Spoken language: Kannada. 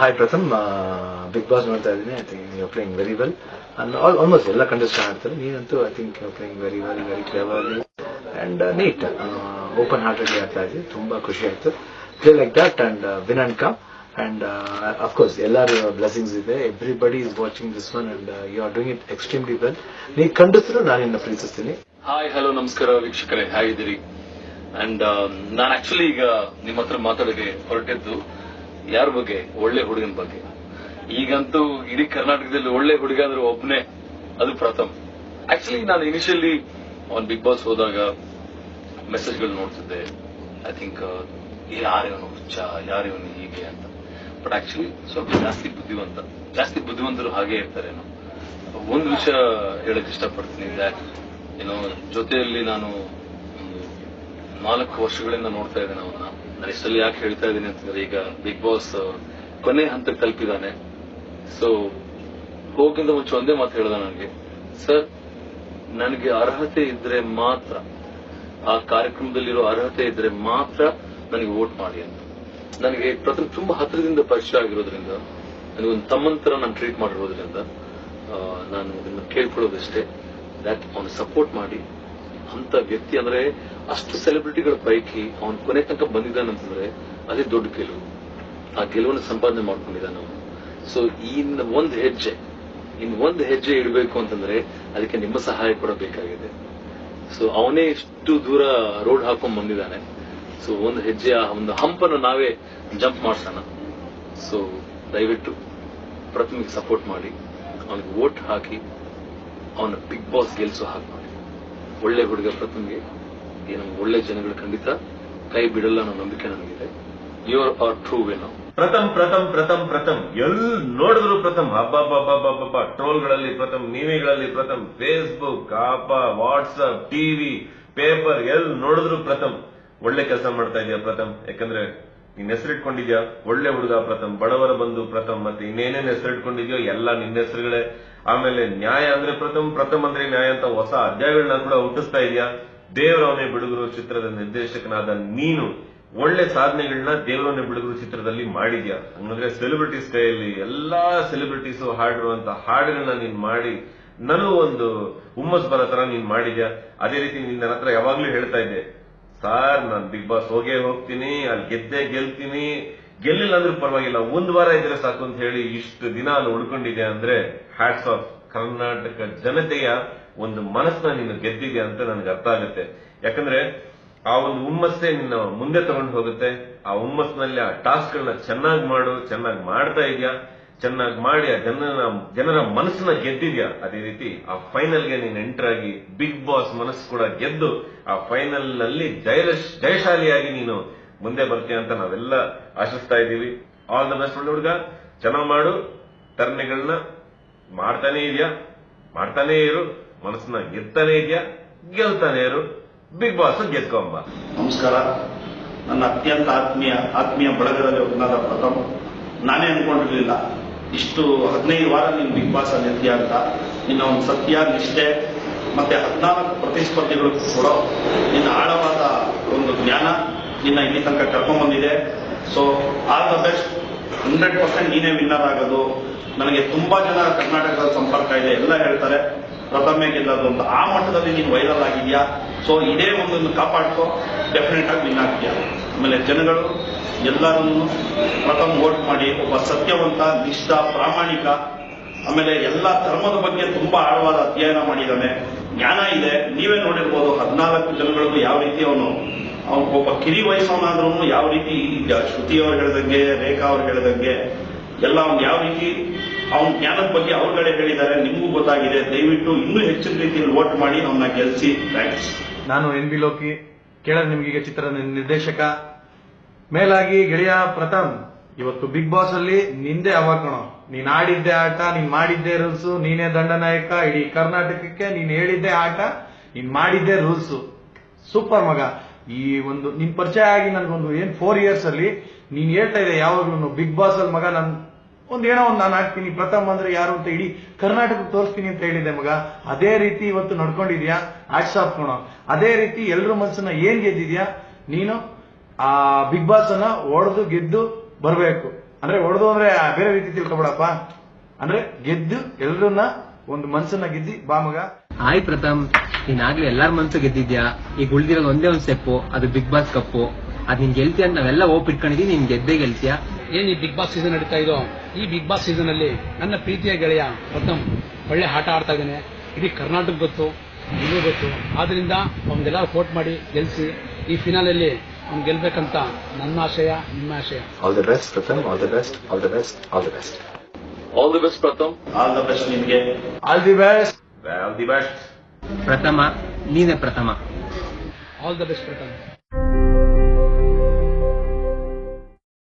ಹಾಯ್ ಪ್ರಥಮ್ ಬಿಗ್ ಬಾಸ್ ನೋಡ್ತಾ ಇದ್ದೀನಿ I think you playing very well almost ಎಲ್ಲ ಕಂಟೆಸ್ಟ್ ಆಡ್ತಾರೆ. ನೀನಂತೂ I think you playing very well very cleverly and neat open heartedly ಆಡ್ತಾ ಇದ್ದೀವಿ ತುಂಬಾ ಖುಷಿ ಆಯ್ತು. Play like that and win and come and of course ಎಲ್ಲರೂ ಬ್ಲೆಸಿಂಗ್ಸ್ ಇದೆ. Everybody is watching this one and you are doing it extremely well ನೀ ಖಂಡಿತರು ನಾನು ನಿನ್ನ ಪ್ರೀತಿಸ್ತೀನಿ. ಹಾಯ್ ಹಲೋ ನಮಸ್ಕಾರ ವೀಕ್ಷಕರೇ. ಹೇಗಿದ್ದೀರಿ ಅಂಡ್ ನಾನು ಆಕ್ಚುಲಿ ಈಗ ನಿಮ್ಮ ಹತ್ರ ಮಾತಾಡೋಕೆ ಹೊರಟಿದ್ದು. ಯಾರ ಬಗ್ಗೆ? ಒಳ್ಳೆ ಹುಡುಗನ ಬಗ್ಗೆ. ಈಗಂತೂ ಇಡೀ ಕರ್ನಾಟಕದಲ್ಲಿ ಒಳ್ಳೆ ಹುಡುಗ ಅಂದ್ರೆ ಒಬ್ಬನೇ ಅದು ಪ್ರಥಮ್. ಆಕ್ಚುಲಿ ನಾನು ಇನಿಷಿಯಲಿ ಅವನ್ ಬಿಗ್ ಬಾಸ್ ಹೋದಾಗ ಮೆಸೇಜ್ಗಳು ನೋಡ್ತಿದ್ದೆ. ಐ ಥಿಂಕ್ ಯಾರಿವನು ಹುಚ್ಚ ಯಾರಿವನು ಹೀಗೆ ಅಂತ. ಬಟ್ ಆಕ್ಚುಲಿ ಸ್ವಲ್ಪ ಜಾಸ್ತಿ ಬುದ್ಧಿವಂತ, ಜಾಸ್ತಿ ಬುದ್ಧಿವಂತರು ಹಾಗೆ ಇರ್ತಾರೆ ಒಂದು ವಿಷಯ ಹೇಳಕ್ ಇಷ್ಟಪಡ್ತೀನಿ ಏನೋ ಜೊತೆಯಲ್ಲಿ ನಾನು ನಾಲ್ಕು ವರ್ಷಗಳಿಂದ ನೋಡ್ತಾ ಇದ್ದೇನೆ ಅವನ್ನ. ನಾನು ಇಷ್ಟಲ್ಲಿ ಯಾಕೆ ಹೇಳ್ತಾ ಇದ್ದೀನಿ ಅಂತಂದ್ರೆ ಈಗ ಬಿಗ್ ಬಾಸ್ ಕೊನೆ ಹಂತಕ್ಕೆ ತಲುಪಿದಾನೆ ಸೊ ಹೋಗಿಂದ ಮುಂಚೆ ಒಂದೇ ಮಾತು ಹೇಳ್ದ ನನಗೆ ಸರ್ ನನಗೆ ಅರ್ಹತೆ ಇದ್ರೆ ಮಾತ್ರ, ಆ ಕಾರ್ಯಕ್ರಮದಲ್ಲಿರೋ ಅರ್ಹತೆ ಇದ್ರೆ ಮಾತ್ರ ನನಗೆ ವೋಟ್ ಮಾಡಿ ಅಂತ. ನನಗೆ ಪ್ರಥಮ ತುಂಬಾ ಹತ್ತಿರದಿಂದ ಪರಿಚಯ ಆಗಿರೋದ್ರಿಂದ, ನನಗೆ ಒಂದು ತಮ್ಮನ ತರ ನಾನು ಟ್ರೀಟ್ ಮಾಡಿರೋದ್ರಿಂದ ನಾನು ಇದನ್ನು ಕೇಳ್ಕೊಳ್ಳೋದಷ್ಟೇ. ದಟ್ ಅವನು ಸಪೋರ್ಟ್ ಮಾಡಿ ಅಂತ ವ್ಯಕ್ತಿ ಅಂದ್ರೆ ಅಷ್ಟು ಸೆಲೆಬ್ರಿಟಿಗಳ ಪೈಕಿ ಅವನ್ ಕೊನೆ ತನಕ ಬಂದಿದ್ದಾನಂತಂದ್ರೆ ಅದೇ ದೊಡ್ಡ ಗೆಲುವು. ಆ ಗೆಲುವನ್ನು ಸಂಪಾದನೆ ಮಾಡ್ಕೊಂಡಿದ್ದಾನೆ ಅವನು. ಸೊ ಇನ್ ಒಂದು ಹೆಜ್ಜೆ ಇನ್ ಒಂದು ಹೆಜ್ಜೆ ಇಡಬೇಕು ಅಂತಂದ್ರೆ ಅದಕ್ಕೆ ನಿಮ್ಮ ಸಹಾಯ ಕೂಡ ಬೇಕಾಗಿದೆ. ಸೊ ಅವನೇ ಇಷ್ಟು ದೂರ ರೋಡ್ ಹಾಕೊಂಡ್ ಬಂದಿದ್ದಾನೆ. ಸೊ ಒಂದು ಹೆಜ್ಜೆ ಒಂದು ಹಂಪನ್ನು ನಾವೇ ಜಂಪ್ ಮಾಡ್ಸೋಣ. ಸೊ ದಯವಿಟ್ಟು ಪ್ರಥಮಿಗೆ ಸಪೋರ್ಟ್ ಮಾಡಿ, ಅವನಿಗೆ ವೋಟ್ ಹಾಕಿ, ಅವನ ಬಿಗ್ ಬಾಸ್ ಗೆಲ್ಸೋ ಹಾಕಿ ಒಳ್ಳೆ ಹುಡುಗ ಪ್ರಥಮ್ಗೆ. ಏನು, ಒಳ್ಳೆ ಜನಗಳು ಖಂಡಿತ. ಕೈ ಬಿಡಲ್ಲ ಅನ್ನೋ ನಂಬಿಕೆ ನನಗಿದೆ. ಯುವರ್ ಆರ್ ಟ್ರೂ ವೇನೋ ಪ್ರಥಮ್ ಪ್ರಥಮ್ ಪ್ರಥಮ್ ಪ್ರಥಮ್. ಎಲ್ ನೋಡಿದ್ರು ಪ್ರಥಮ್. ಹಬ್ಬ ಟ್ರೋಲ್ಗಳಲ್ಲಿ ಪ್ರಥಮ್, ನೀವಿಗಳಲ್ಲಿ ಪ್ರಥಮ್. ಫೇಸ್ಬುಕ್ ಆಪ ವಾಟ್ಸ್ಆಪ್ ಟಿವಿ ಪೇಪರ್ ಎಲ್ ನೋಡಿದ್ರು ಪ್ರಥಮ್. ಒಳ್ಳೆ ಕೆಲಸ ಮಾಡ್ತಾ ಇದೆಯಾ ಪ್ರಥಮ್. ಯಾಕಂದ್ರೆ ನಿನ್ನ ಹೆಸರಿಟ್ಕೊಂಡಿದ್ಯಾ? ಒಳ್ಳೆ ಹುಡುಗ ಪ್ರಥಮ್. ಬಡವರ ಬಂದು ಪ್ರಥಮ್. ಮತ್ತೆ ಇನ್ನೇನೇನ್ ಹೆಸರಿಟ್ಕೊಂಡಿದ್ಯೋ? ಎಲ್ಲ ನಿನ್ನ ಹೆಸರುಗಳೇ. ಆಮೇಲೆ ನ್ಯಾಯ ಅಂದ್ರೆ ಪ್ರಥಮ ಪ್ರಥಮ ಅಂದ್ರೆ ನ್ಯಾಯ ಅಂತ ಹೊಸ ಅಧ್ಯಾಯಗಳನ್ನ ಕೂಡ ಹುಟ್ಟಿಸ್ತಾ ಇದೆಯಾ? ದೇವರವನೇ ಬಿಡುಗರು ಚಿತ್ರದ ನಿರ್ದೇಶಕನಾದ ನೀನು ಒಳ್ಳೆ ಸಾಧನೆಗಳನ್ನ ದೇವರವನೇ ಬಿಡುಗರು ಚಿತ್ರದಲ್ಲಿ ಮಾಡಿದ್ಯಾ? ಹಂಗಂದ್ರೆ ಸೆಲೆಬ್ರಿಟೀಸ್ ಕೈಯಲ್ಲಿ ಎಲ್ಲಾ ಸೆಲೆಬ್ರಿಟೀಸ್ ಹಾಡಿರುವಂತ ಹಾಡುಗಳನ್ನ ನೀನ್ ಮಾಡಿ, ನನಗೂ ಒಂದು ಹುಮ್ಮಸ್ ಬರೋ ತರ ನೀನ್ ಮಾಡಿದ್ಯಾ? ಅದೇ ರೀತಿ ನಿನ್ನ ಹತ್ರ ಯಾವಾಗ್ಲೂ ಹೇಳ್ತಾ ಇದ್ದೆ, ಸಾರ್, ನಾನು ಬಿಗ್ ಬಾಸ್ ಹೋಗೇ ಹೋಗ್ತೀನಿ, ಅಲ್ಲಿ ಗೆದ್ದೆ ಗೆಲ್ತೀನಿ ಗೆಲ್ಲಿಲ್ಲ ಅಂದ್ರೂ ಪರವಾಗಿಲ್ಲ, ಒಂದು ವಾರ ಇದ್ರೆ ಸಾಕು ಅಂತ ಹೇಳಿ ಇಷ್ಟು ದಿನ ಅಲ್ಲಿ ಉಳ್ಕೊಂಡಿದೆ ಅಂದ್ರೆ ಹ್ಯಾಟ್ಸ್ ಆಫ್ ಕರ್ನಾಟಕ ಜನತೆಯ ಒಂದು ಮನಸ್ಸನ್ನ ನೀನು ಗೆದ್ದಿದೆ ಅಂತ ನನಗೆ ಅರ್ಥ ಆಗುತ್ತೆ. ಯಾಕಂದ್ರೆ ಆ ಒಂದು ಹುಮ್ಮಸ್ಸೇ ನಿನ್ನ ಮುಂದೆ ತಗೊಂಡು ಹೋಗುತ್ತೆ. ಆ ಹುಮ್ಮಸ್ನಲ್ಲಿ ಆ ಟಾಸ್ಕ್ ಗಳನ್ನ ಚೆನ್ನಾಗಿ ಮಾಡು, ಚೆನ್ನಾಗಿ ಮಾಡ್ತಾ ಇದೆಯಾ? ಚೆನ್ನಾಗಿ ಮಾಡಿ ಆ ಜನರ ಜನರ ಮನಸ್ಸನ್ನ ಗೆದ್ದಿದ್ಯಾ? ಅದೇ ರೀತಿ ಆ ಫೈನಲ್ಗೆ ನೀನು ಎಂಟರ್ ಆಗಿ ಬಿಗ್ ಬಾಸ್ ಮನಸ್ಸು ಕೂಡ ಗೆದ್ದು ಆ ಫೈನಲ್ನಲ್ಲಿ ಜಯ ಜಯಶಾಲಿಯಾಗಿ ನೀನು ಮುಂದೆ ಬರ್ತೀಯ ಅಂತ ನಾವೆಲ್ಲ ಆಶಿಸ್ತಾ ಇದ್ದೀವಿ. ಆಲ್ ದ ಬೆಸ್ಟ್ ಒಳ್ಳೆ ಹುಡುಗ. ಚೆನ್ನಾಗಿ ಮಾಡು. ಟರ್ನಿಗಳನ್ನ ಮಾಡ್ತಾನೆ ಇದೆಯಾ? ಮಾಡ್ತಾನೆ ಇರು. ಮನಸ್ಸನ್ನ ಗೆದ್ದಾನೆ ಇದೆಯಾ? ಗೆಲ್ತಾನೆ ಇರು. ಬಿಗ್ ಬಾಸ್ ಗೆದ್ಕೊಂಬ ನಮಸ್ಕಾರ. ನನ್ನ ಅತ್ಯಂತ ಆತ್ಮೀಯ ಆತ್ಮೀಯ ಬಳಗದಲ್ಲಿ ಒಬ್ಬನಾದ ಪ್ರಥಮ. ನಾನೇ ಅನ್ಕೊಂಡಿರ್ಲಿಲ್ಲ. ಇಷ್ಟು ಹದಿನೈದು ವಾರ ನೀನು ಬಿಗ್ ಬಾಸ್ ಅಲ್ಲಿ ಅಂತ. ನಿನ್ನ ಒಂದು ಸತ್ಯ, ನಿಷ್ಠೆ, ಮತ್ತೆ ಹದಿನಾಲ್ಕು ಪ್ರತಿಸ್ಪರ್ಧಿಗಳು ಕೂಡ ನಿನ್ನ ಆಳವಾದ ಒಂದು ಜ್ಞಾನ ನಿನ್ನ ಇಲ್ಲಿ ತನಕ ಕರ್ಕೊಂಡ್ಬಂದಿದೆ so all the best. Hundred percent ನೀನೇ ವಿನ್ನರ್ ಆಗೋದು. ನನಗೆ ತುಂಬಾ ಜನ ಕರ್ನಾಟಕದ ಸಂಪರ್ಕ ಇದೆ, ಎಲ್ಲ ಹೇಳ್ತಾರೆ. ಪ್ರಥಮೆ ಗೆಲ್ಲೋದು ಅಂತ. ಆ ಮಟ್ಟದಲ್ಲಿ ನೀನು ವೈರಲ್ ಆಗಿದ್ಯಾ? ಸೊ ಇದೇ ಒಂದನ್ನು ಕಾಪಾಡ್ಕೋ. ಡೆಫಿನೆಟ್ ಆಗಿ ವಿನ್ ಆಗ್ತೀಯ. ಆಮೇಲೆ ಜನಗಳು ಎಲ್ಲರನ್ನು ಪ್ರಥಮ ವೋಟ್ ಮಾಡಿ, ಒಬ್ಬ ಸತ್ಯವಂತ, ನಿಷ್ಠ, ಪ್ರಾಮಾಣಿಕ, ಆಮೇಲೆ ಎಲ್ಲ ಧರ್ಮದ ಬಗ್ಗೆ ತುಂಬಾ ಆಳವಾದ ಅಧ್ಯಯನ ಮಾಡಿದ್ದಾನೆ. ಜ್ಞಾನ ಇದೆ. ನೀವೇ ನೋಡಿರ್ಬೋದು ಹದಿನಾಲ್ಕು ಜನಗಳನ್ನು ಯಾವ ರೀತಿ ಅವನು ಅವನು ಒಬ್ಬ ಕಿರಿ ವಯಸ್ಸವನಾದ್ರೂ ಯಾವ ರೀತಿ ಶ್ರುತಿ ಅವ್ರು ಹೇಳಿದಂಗೆ, ರೇಖಾ ಅವ್ರು ಹೇಳಿದಂಗೆ, ಎಲ್ಲ ಅವ್ನು ಯಾವ ರೀತಿ ಅವನ ಜ್ಞಾನದ ಬಗ್ಗೆ ಅವ್ರುಗಳೇ ಹೇಳಿದ್ದಾರೆ, ನಿಮಗೂ ಗೊತ್ತಾಗಿದೆ. ದಯವಿಟ್ಟು ಇನ್ನೂ ಹೆಚ್ಚಿನ ರೀತಿಯಲ್ಲಿ ವೋಟ್ ಮಾಡಿ ಅವನ್ನ ಗೆಲ್ಸಿ. ಥ್ಯಾಂಕ್ಸ್ ನಾನು ಎನ್ ಬಿ ಲೋಕಿ ಕೇಳ ನಿಮಗೆ ಚಿತ್ರದ ನಿರ್ದೇಶಕ. ಮೇಲಾಗಿ ಗೆಳೆಯ ಪ್ರಥಮ್, ಇವತ್ತು ಬಿಗ್ ಬಾಸ್ ಅಲ್ಲಿ ನಿಂದೆ ಕಣೋ. ನೀನ್ ಆಡಿದ್ದೆ ಆಟ, ನೀನ್ ಮಾಡಿದ್ದೆ ರೂಲ್ಸ್, ನೀನೇ ದಂಡನಾಯಕ ಇಡೀ ಕರ್ನಾಟಕಕ್ಕೆ ನೀನ್ ಹೇಳಿದ್ದೆ ಆಟ, ನೀನ್ ಮಾಡಿದ್ದೆ ರೂಲ್ಸ್. ಸೂಪರ್ ಮಗ. ಈ ಒಂದು, ನಿನ್ ಪರಿಚಯ ಆಗಿ ನನ್ಗೊಂದು ಏನ್ ಫೋರ್ ಇಯರ್ಸ್ ಅಲ್ಲಿ ನೀನ್ ಹೇಳ್ತಾ ಇದೆ ಯಾವಾಗ್ಲೂ ಬಿಗ್ ಬಾಸ್ ಅಲ್ಲಿ ಮಗ ನನ್, ಒಂದ್ ಏನೋ ಒಂದ್ ನಾನು ಹಾಕ್ತೀನಿ ಪ್ರಥಮ್ ಅಂದ್ರೆ ಯಾರು ಅಂತ ಇಡೀ ಕರ್ನಾಟಕ ತೋರಿಸ್ತೀನಿ ಅಂತ ಹೇಳಿದೆ ಮಗ. ಅದೇ ರೀತಿ ಇವತ್ತು ನಡ್ಕೊಂಡಿದ್ಯಾ? ಆಟ್ಸ್ ಹಾಕೋಣ ಅದೇ ರೀತಿ ಎಲ್ರ ಮನ್ಸನ್ನ ಏನ್ ಗೆದ್ದಿದ್ಯಾ? ನೀನು ಆ ಬಿಗ್ ಬಾಸ್ ಅನ್ನ ಒಡೆದು ಗೆದ್ದು ಬರಬೇಕು. ಅಂದ್ರೆ ಒಡೆದು ಅಂದ್ರೆ ಬೇರೆ ರೀತಿ ತಿಳ್ಕೊಬೇಡಪ್ಪ. ಅಂದ್ರೆ ಗೆದ್ದು ಎಲ್ರನ್ನ ಒಂದು ಮನ್ಸನ್ನ ಗೆದ್ದಿ ಬಾ ಮಗ. ಆಯ್ ಪ್ರಥಮ್ ನೀನಾಗ್ಲೇ ಎಲ್ಲಾರ ಮನ್ಸು ಗೆದ್ದಿದ್ಯಾ? ಈಗ ಉಳ್ದಿರೋದು ಒಂದೇ ಒಂದ್ ಸ್ಟೆಪ್ಪು ಅದು ಬಿಗ್ ಬಾಸ್ ಕಪ್ಪು ಅದ್ ನಿನ್ ಗೆಲ್ತೀಯ ಅಂತ ನಾವೆಲ್ಲ ಓಪ್ ಇಟ್ಕೊಂಡಿದೀವಿ ನೀನ್ ಗೆದ್ದೆ ಗೆಲ್ತಿಯಾ. ಏನ್ ಈ ಬಿಗ್ ಬಾಸ್ ಸೀಸನ್ ನಡೀತಾ ಇದೋ? ಈ ಬಿಗ್ ಬಾಸ್ ಸೀಸನ್ ಅಲ್ಲಿ ನನ್ನ ಪ್ರೀತಿಯ ಗೆಳೆಯ ಪ್ರಥಮ್ ಒಳ್ಳೆ ಆಟ ಆಡ್ತಾ ಇದ್ದಾನೆ. ಇಡೀ ಕರ್ನಾಟಕ ಗೊತ್ತು ಇನ್ನೂ ಗೊತ್ತು. ಆದ್ರಿಂದ ಅವ್ನಿಗೆಲ್ಲರೂ ವೋಟ್ ಮಾಡಿ ಗೆಲ್ಸಿ ಈ ಫಿನಾಲಲ್ಲಿ ಅವ್ನು ಗೆಲ್ಬೇಕಂತ ನನ್ನ ಆಶಯ ನಿಮ್ಮ ಆಶಯ. All the best Pratham. All the best all the best all the best all the best Pratham. All the best ನಿಮ್ಗೆ. All the best all the best ಪ್ರಥಮ ನೀನೇ ಪ್ರಥಮ. All the best Pratham.